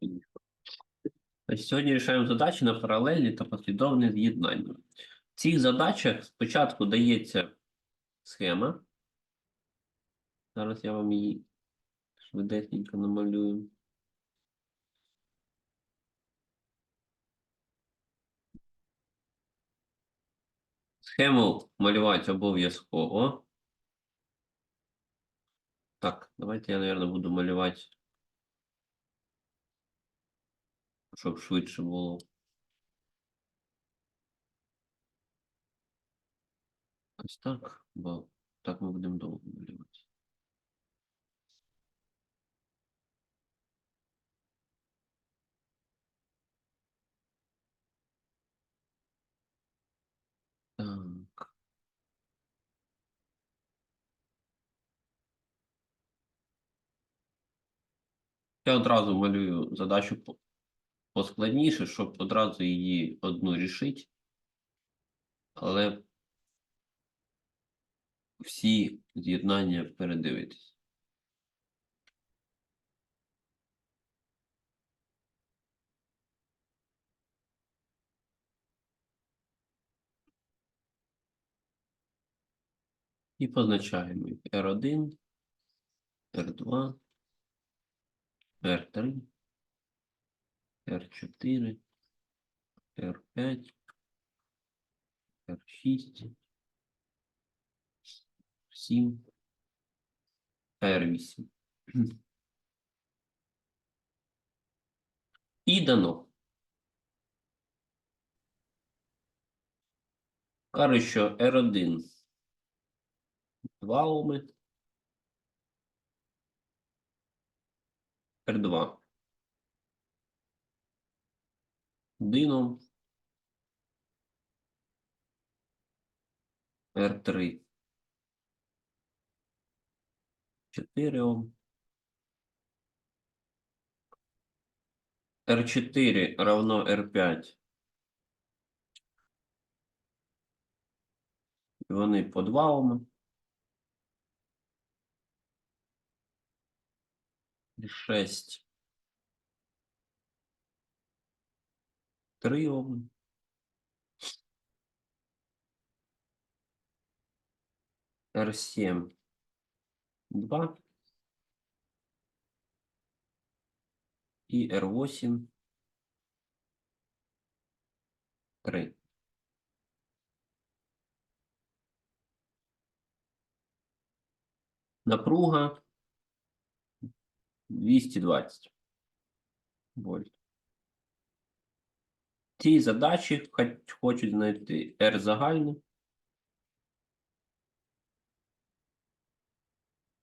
Значить, Сьогодні рішаємо задачі на паралельні та послідовне з'єднання. В цих задачах спочатку дається схема. Зараз я вам її швидесенько намалюю. Схему малювати обов'язково. Так, давайте я, мабуть, буду малювати, щоб швидше було. Ось так, бо так ми будемо довго малювати. Так. Я одразу малюю задачу поскладніше, щоб одразу її одну рішити. Але всі з'єднання передивитись. І позначаємо їх R1, R2, R3, R4, R5, R6, 7, R8. І дано. Каже, що R1 2 оми, R2 1 ом, R3 4 ом, R4 равно R5. Вони по 2 оми. 6. 3 оми. R7 2 і R8 3. Напруга 220 вольт. В цій задачі хочуть знайти R загальну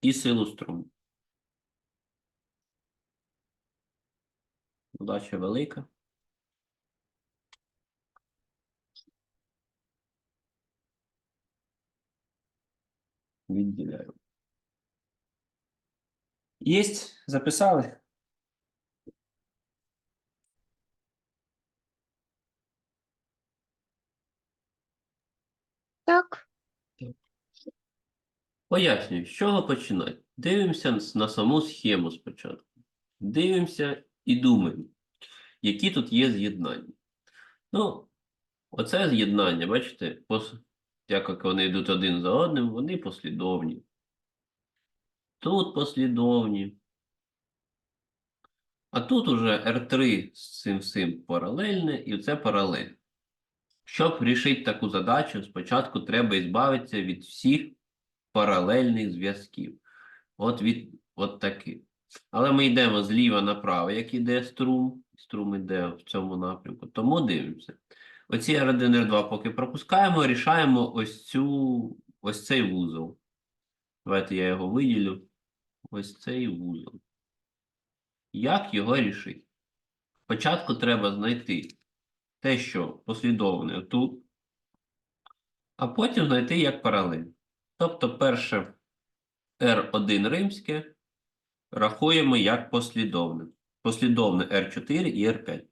і силу струму. Задача велика. Відділяю. Єсть? Записали? Так, Пояснюю, з чого починати. Дивимося на саму схему спочатку. Дивимося і думаємо, які тут є з'єднання. Ну, оце з'єднання, бачите, як вони йдуть один за одним, вони послідовні. Тут послідовні. А тут уже R3 з цим всім паралельне, і це паралель. Щоб рішити таку задачу, спочатку треба збавитися від всіх паралельних зв'язків. От від от таких. Але ми йдемо зліва направо, як іде струм. Струм іде в цьому напрямку. Тому дивимося. Оці R1, R2 поки пропускаємо, рішаємо ось цю ось цей вузол. Давайте я його виділю. Ось цей вузол. Як його рішити? Спочатку треба знайти те, що послідовне тут, а потім знайти як паралель. Тобто, перше R1 римське рахуємо як послідовне. Послідовне R4 і R5.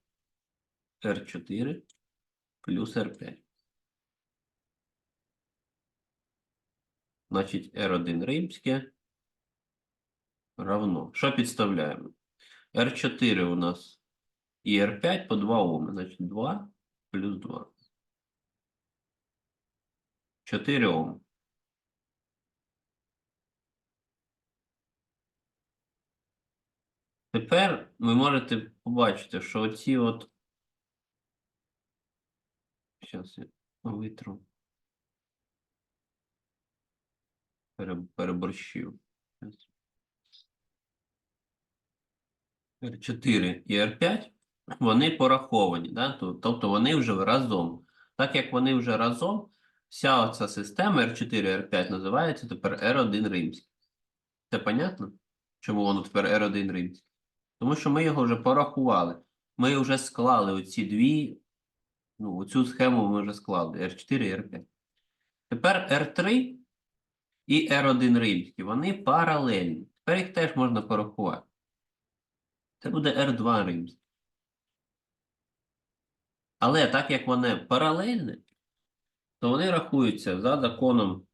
R4 плюс R5. Значить, R1 римське равно. Що підставляємо? R4 у нас і R5 по 2 Оми. Значить 2 плюс 2. 4 Оми. Тепер ви можете побачити, що оці от. Зараз я витру. Переборщив. Щас. R4 і R5, вони пораховані, да? тобто вони вже разом. Так як вони вже разом, вся оця система R4 R5 називається тепер R1 римський. Це понятно? Чому воно тепер R1 римський? Тому що ми його вже порахували. Ми вже склали оці дві, ну, оцю схему ми вже склали R4 і R5. Тепер R3 і R1 римський, вони паралельні. Тепер їх теж можна порахувати. Це буде R2 римський. Але так як вони паралельні, то вони рахуються за законом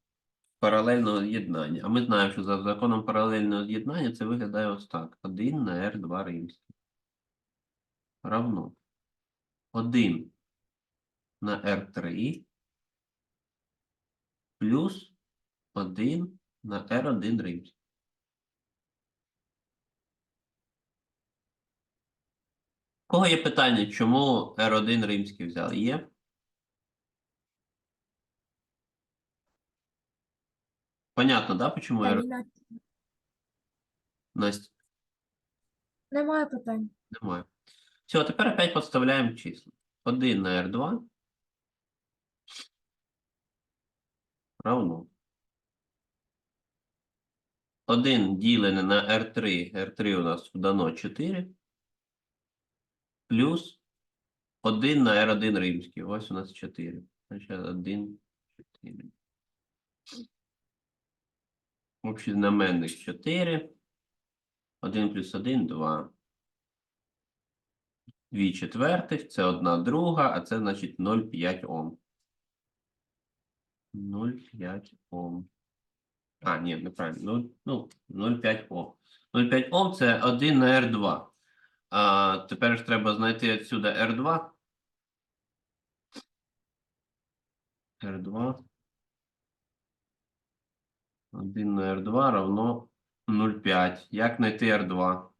паралельного з'єднання. А ми знаємо, що за законом паралельного з'єднання це виглядає ось так. 1 на R2 римський. Равно. 1 на R3 плюс 1 на R1 римський. У кого є питання, чому R1 римський взяли? Є? Понятно, да, почему R... Аліна, Настя? Немає питань. Немає. Все, тепер опять подставляємо числа. 1 на R2 равно. 1 ділене на R3, R3 у нас дано 4, плюс 1 на R1 римський. Ось у нас 4. Значить 1, 4. Общий знаменник 4. 1 плюс 1 – 2. 2 четвертих, це 1 друга, а це значить 0,5 Ом. 0,5 Ом. А, ні, неправильно. 0, ну, 0,5 Ом. 0,5 Ом це 1 на R2. А тепер ж треба знайти відсюди R2. R2. 1 на R2 равно 0,5. Як знайти R2?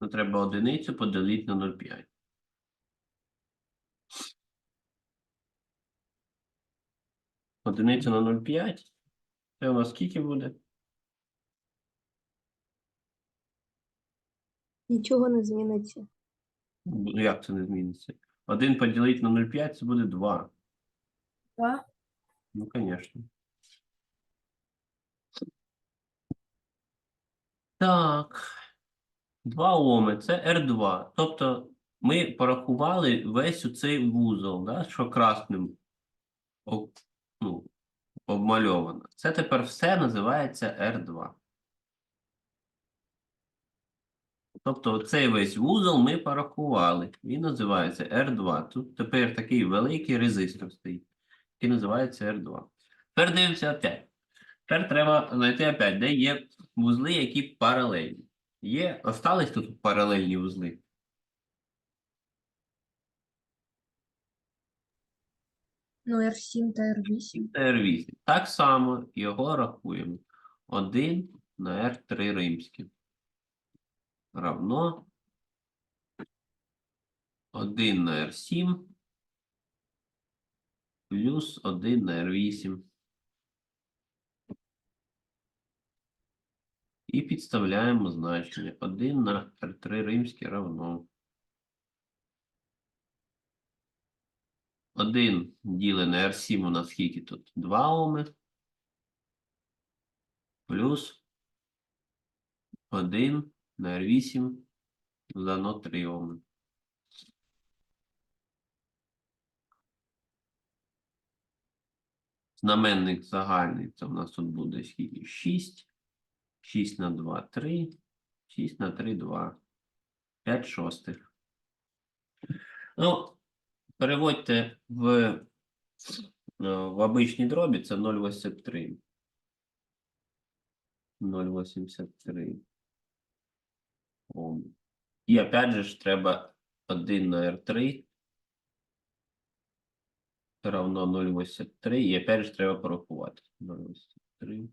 Ну, треба одиницю поділити на 0,5. Одиниця на 0,5. Це у нас скільки буде? Нічого не зміниться. Ну, як це не зміниться? 1 поділити на 0,5 це буде 2. Два. Ну, звісно. Так. 2 Оми це R2. Тобто ми порахували весь цей вузол, да, що красним ну, обмальовано. Це тепер все називається R2. Тобто цей весь вузол ми порахували. Він називається R2. Тут тепер такий великий резистор стоїть, який називається R2. Тепер дивимося опять. Тепер треба знайти опять, де є вузли, які паралельні. Є, остались тут паралельні вузли. Ну, R7 та R8. Це R8. Так само його рахуємо. 1 на R3 римське. Равно 1 на R7 плюс 1 на R8. І підставляємо значення. 1 на R3 римське равно. 1 ділене R7 у нас скільки тут? 2 Оми. Плюс 1 на R8 дано 3 Оми. Знаменник загальний, це у нас тут буде скільки? 6. 6 на 2 – 3. 6 на 3 – 2. 5 шостих. Ну, переводьте в, е, в обичні дробі, це 0,83. 0,83. І опять же ж треба 1 на R3 равно 0,83. І опять же треба порахувати. 0,83.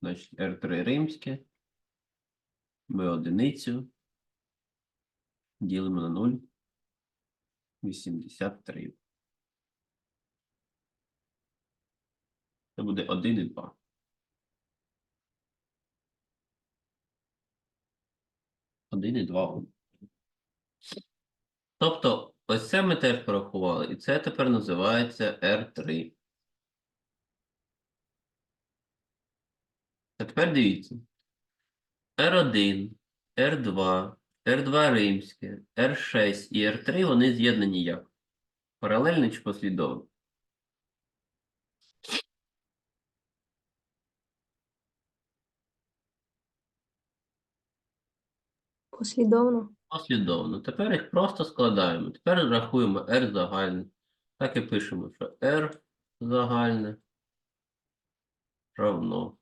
Значить, R3 римське. Ми одиницю ділимо на 0,83. Це буде 1 і 2. Один і два. Тобто, ось це ми теж порахували, і це тепер називається R3. А тепер дивіться. R1, R2, R2 римське, R6 і R3 вони з'єднані як? Паралельно чи послідовно? Послідовно. Послідовно. Тепер їх просто складаємо. Тепер рахуємо R загальне. Так і пишемо, що R загальне равно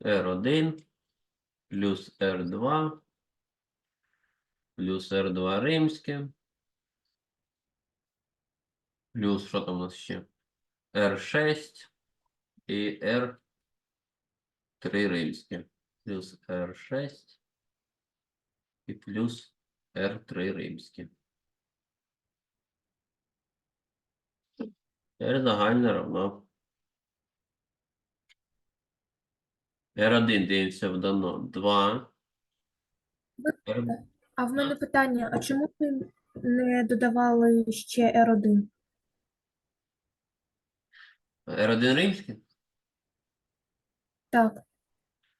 R1 плюс R2 плюс R2 римське. Плюс що там у нас ще? R6 і R3 римське. Плюс R6 і плюс R3 римське. R загальне равно. R1 дивимося в дано 2. R... А в мене питання: а чому ви не додавали ще R1? R1 римське? Так,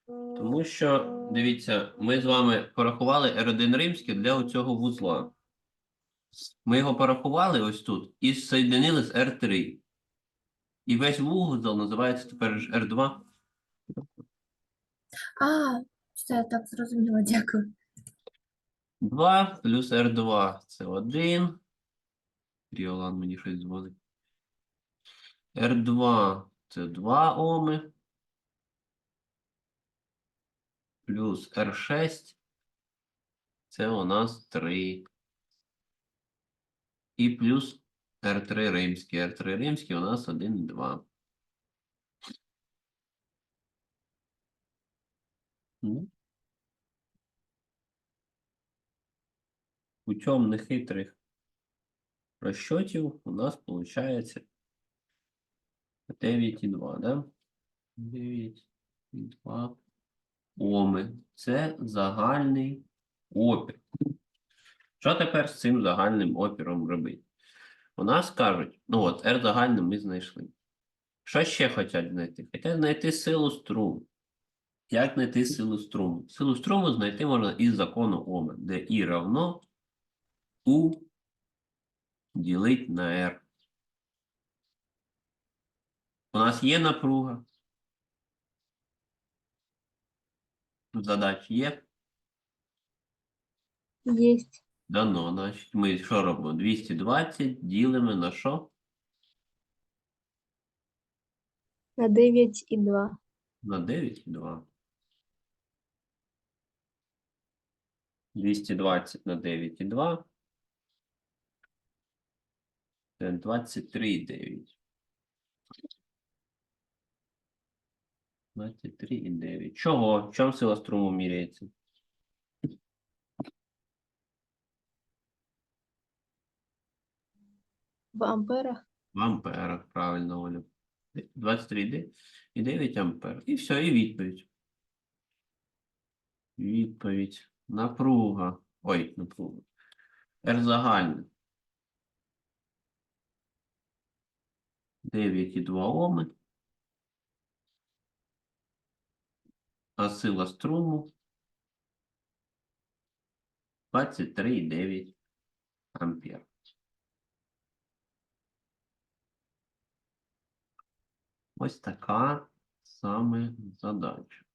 Тому що, дивіться, ми з вами порахували R1 римське для оцього вузла. Ми його порахували ось тут і соєдинили з R3. І весь вузол називається тепер R2. А, все так зрозуміло, дякую. 2 плюс R2 це 1. Ріолан мені щось дзвонить. R2 це 2 Оми. Плюс R6 це у нас 3. І плюс R3 римський. R3 римський у нас 1 і 2. Путем нехитрих розчотів у нас получається 9,2, да? 9,2 Оми. Це загальний опір. Що тепер з цим загальним опіром робити? У нас кажуть, ну от, R загальне ми знайшли. Що ще хочуть знайти? Хочуть знайти силу струму. Як знайти силу струму? Силу струму знайти можна із закону Оми, де І равно У ділить на R. У нас є напруга. Задач є. Єсть. Дано. Значить, ми що робимо? 220 ділимо на що? На 9 і 2. На 9,2. 220 на 9,2. Це 23,9. 23,9. Чого? В чому сила струму міряється? В амперах. В амперах, правильно, Оля. 23,9 ампер. І все, і відповідь. Відповідь. Напруга. Ой, напруга. R загальне. 9,2 Оми. А сила струму 23,9 ампер. Ось така саме задача.